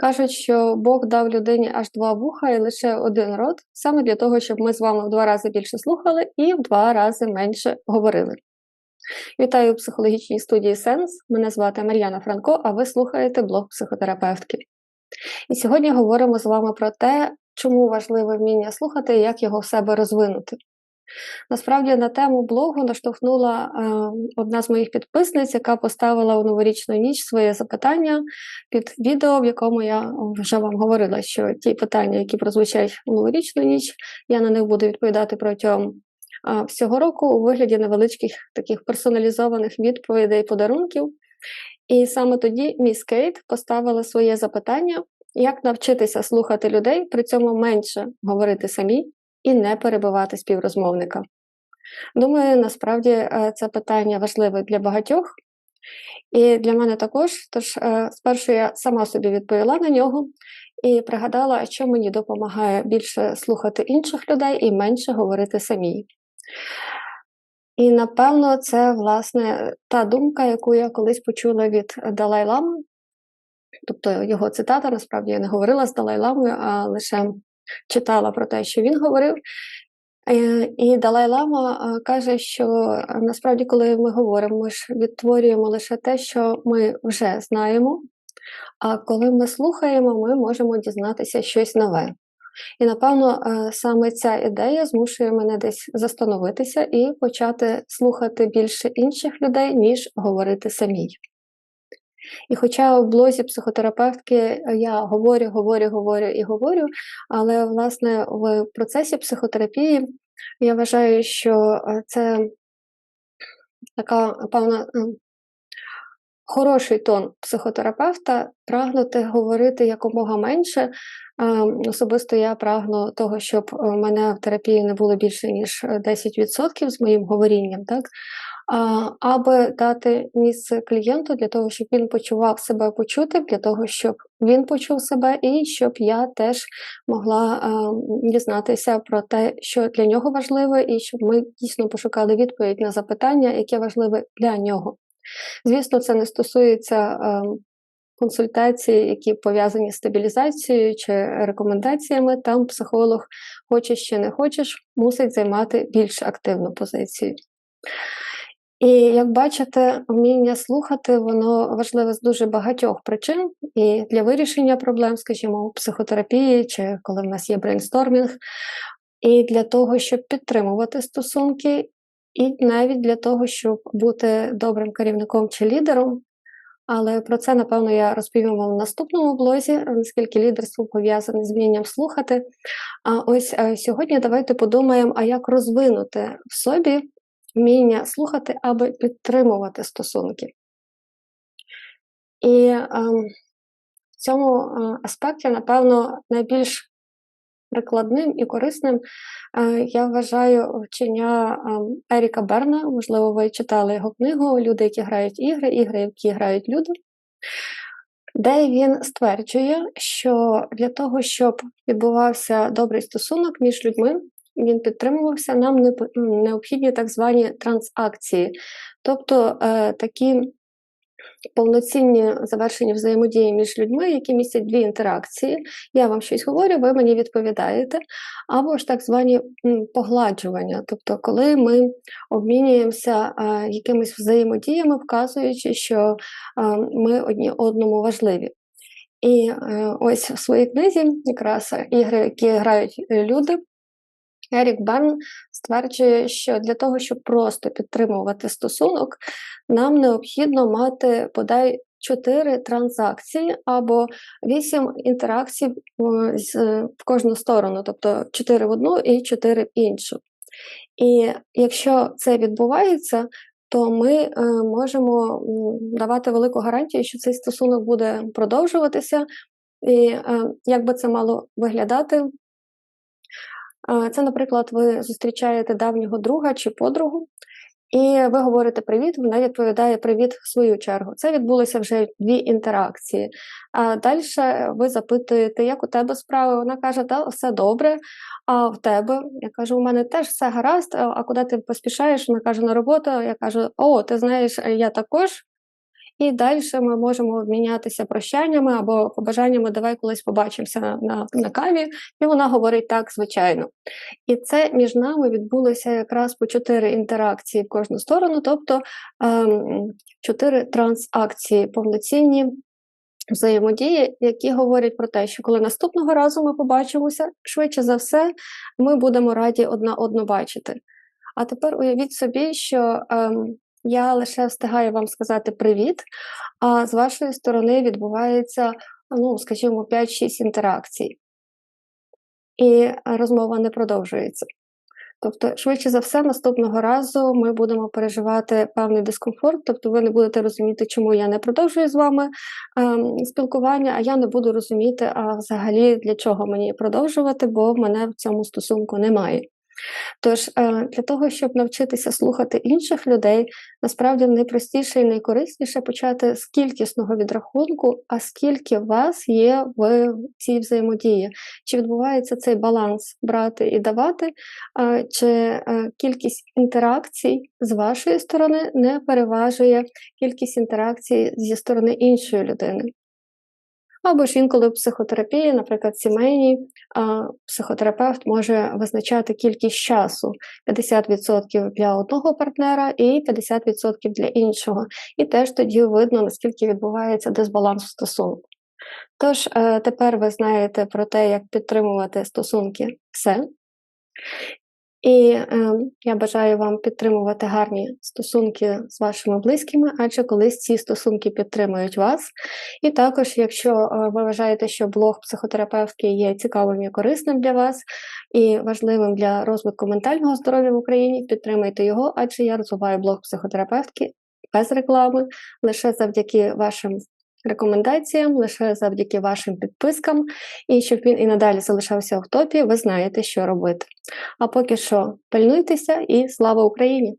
Кажуть, що Бог дав людині аж два вуха і лише один рот, саме для того, щоб ми з вами в два рази більше слухали і в два рази менше говорили. Вітаю у психологічній студії Сенс. Мене звати Мар'яна Франко, а ви слухаєте блог психотерапевтки. І сьогодні говоримо з вами про те, чому важливе вміння слухати і як його в себе розвинути. Насправді на тему блогу наштовхнула е, одна з моїх підписниць, яка поставила у новорічну ніч своє запитання під відео, в якому я вже вам говорила, що ті питання, які прозвучать у новорічну ніч, я на них буду відповідати протягом е, всього року у вигляді невеличких таких персоналізованих відповідей подарунків. І саме тоді міс Кейт поставила своє запитання, як навчитися слухати людей, при цьому менше говорити самі і не перебивати співрозмовника. Думаю, насправді е, це питання важливе для багатьох, і для мене також. Тож, е, спершу я сама собі відповіла на нього і пригадала, що мені допомагає більше слухати інших людей і менше говорити самій. І напевно, це власне та думка, яку я колись почула від Далай Лами, тобто його цитата, насправді я не говорила з Далай Ламою, а лише читала про те, що він говорив. Е, і Далай Лама е, каже, що е, насправді, коли ми говоримо, ми ж відтворюємо лише те, що ми вже знаємо. А коли ми слухаємо, ми можемо дізнатися щось нове. І напевно, саме ця ідея змушує мене десь застановитися і почати слухати більше інших людей, ніж говорити самій. І хоча в блозі психотерапевтки е, я говорю, говорю, говорю і говорю, але власне в процесі психотерапії я вважаю, що е, це така певна хороший тон психотерапевта прагнути говорити якомога менше. Особисто я прагну того, щоб у мене в терапії не було більше ніж 10% з моїм говорінням, так аби дати місце клієнту для того, щоб він почував себе почути, для того, щоб він почув себе, і щоб я теж могла дізнатися про те, що для нього важливо, і щоб ми дійсно пошукали відповідь на запитання, яке важливе для нього. Звісно, це не стосується. Консультації, які пов'язані з стабілізацією чи рекомендаціями, там психолог, хочеш чи не хочеш, мусить займати більш активну позицію. І як бачите, вміння слухати, воно важливе з дуже багатьох причин, і для вирішення проблем, скажімо, у психотерапії, чи коли в нас є брейнстормінг, і для того, щоб підтримувати стосунки, і навіть для того, щоб бути добрим керівником чи лідером. Але про це, напевно, я розповім вам в наступному блозі, наскільки лідерство пов'язане з вмінням слухати. А ось е, сьогодні давайте подумаємо, а як розвинути в собі вміння слухати, аби підтримувати стосунки. І е, в цьому е, аспекті, напевно, найбільш прикладним і корисним е, я вважаю вчення е, Еріка Берна, можливо, ви читали його книгу Люди, які грають ігри, ігри, які грають люди. Де він стверджує, що для того, щоб відбувався добрий стосунок між людьми, він підтримувався, нам необхідні так звані трансакції, тобто е, такі повноцінні завершення взаємодії між людьми, які містять дві інтеракції. Я вам щось говорю, ви мені відповідаєте, або ж так звані погладжування, тобто, коли ми обмінюємося е, якимись взаємодіями, вказуючи, що е, ми одні одному важливі. І ось в своїй книзі якраз ігри, які грають люди, Ерік Бен стверджує, що для того, щоб просто підтримувати стосунок, нам необхідно мати подай чотири транзакції або вісім інтеракцій в кожну сторону, тобто чотири в одну і чотири в іншу. І якщо це відбувається, то ми е, можемо давати велику гарантію, що цей стосунок буде продовжуватися. І е, як би це мало виглядати, це, наприклад, ви зустрічаєте давнього друга чи подругу, і ви говорите привіт, вона відповідає привіт в свою чергу. Це відбулося вже дві інтеракції. А далі ви запитуєте, як у тебе справи? Вона каже, та все добре. А в тебе я кажу, у мене теж все гаразд. А куди ти поспішаєш? Вона каже на роботу. Я кажу, о, ти знаєш, я також. І далі ми можемо обмінятися прощаннями або побажаннями давай колись побачимося на, на, каві, і вона говорить так, звичайно. І це між нами відбулося якраз по чотири інтеракції в кожну сторону, тобто ем, чотири трансакції повноцінні взаємодії, які говорять про те, що коли наступного разу ми побачимося, швидше за все, ми будемо раді одна одну бачити. А тепер уявіть собі, що ем, я лише встигаю вам сказати привіт, а з вашої сторони відбувається, ну, скажімо, 5-6 інтеракцій. І розмова не продовжується. Тобто, швидше за все, наступного разу ми будемо переживати певний дискомфорт, тобто ви не будете розуміти, чому я не продовжую з вами ем, спілкування, а я не буду розуміти, а взагалі для чого мені продовжувати, бо мене в цьому стосунку немає. Тож, е, для того, щоб навчитися слухати інших людей, насправді найпростіше і найкорисніше почати з кількісного відрахунку, а скільки вас є в цій взаємодії, чи відбувається цей баланс брати і давати, чи е, кількість інтеракцій з вашої сторони не переважує кількість інтеракцій зі сторони іншої людини. Або ж інколи в психотерапії, наприклад, сімейній, психотерапевт може визначати кількість часу 50% для одного партнера і 50% для іншого. І теж тоді видно, наскільки відбувається дисбаланс стосунку. Тож, е, тепер ви знаєте про те, як підтримувати стосунки все. І е, я бажаю вам підтримувати гарні стосунки з вашими близькими, адже колись ці стосунки підтримують вас. І також, якщо е, ви вважаєте, що блог психотерапевтки є цікавим і корисним для вас і важливим для розвитку ментального здоров'я в Україні, підтримайте його, адже я розвиваю блог психотерапевтки без реклами, лише завдяки вашим рекомендаціям, лише завдяки вашим підпискам, і щоб він і надалі залишався в топі, ви знаєте, що робити. А поки що пильнуйтеся і слава Україні!